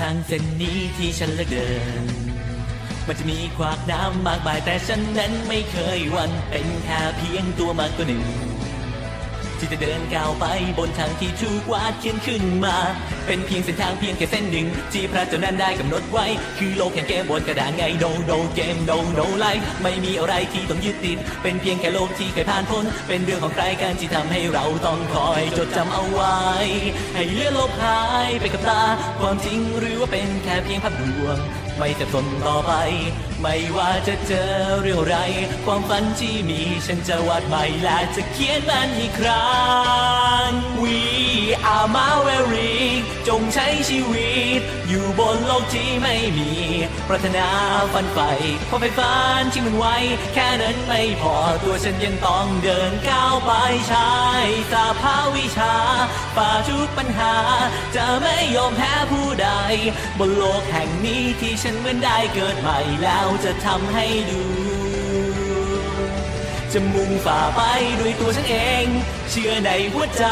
ทางเส้นนี้ที่ฉันเลือกเดิน มันจะมีขวากน้ำมากมายแต่ฉันนั้นไม่เคยวันเป็นแค่เพียงตัวมากตัวหนึ่ง ที่จะเดินก้าวไปบนทางที่ถูกวาดเขียนขึ้นมา เป็นเพียงเส้นทางเพียงแค่เส้นหนึ่ง ที่พระเจ้านั้นได้กำหนดไว้ คือโลกแห่งเกมบนกระดานไงโดโดเกมโดโดไลไม่มีอะไรที่ต้องยึดติด เป็นเพียงแค่โลกที่เคยผ่านพ้น เป็นเรื่องของใครกันที่ทำให้เราต้องคอยจดจำเอาไว้ ให้เลือนลบหายไปกับตา ความจริงหรือว่าเป็นแค่เพียงภาพลวง ไม่จะทนต่อไป ไม่ว่าจะเจอเรื่องไร ความฝันที่มีฉันจะวาดใหม่และจะเขียนมันอีกครั้ง We are Maverick จงใช้ชีวิตอยู่บน กที่ไม่มี ปรารถนาฝันใฝ่ความใฝ่ฝันที่มันไว้ แค่นั้นไม่พอตัวฉันยังต้องเดินก้าวไปใช้สาภาวิชาฝ่าทุกปัญหา จะไม่ยอมแพ้ผู้ใด บนโลกแห่งนี้ที่ฉันเหมือนได้เกิดใหม่แล้วจะทำให้ดูจะมุ่งฝ่าไปด้วยตัวฉันเอง เชื่อในหัวใจ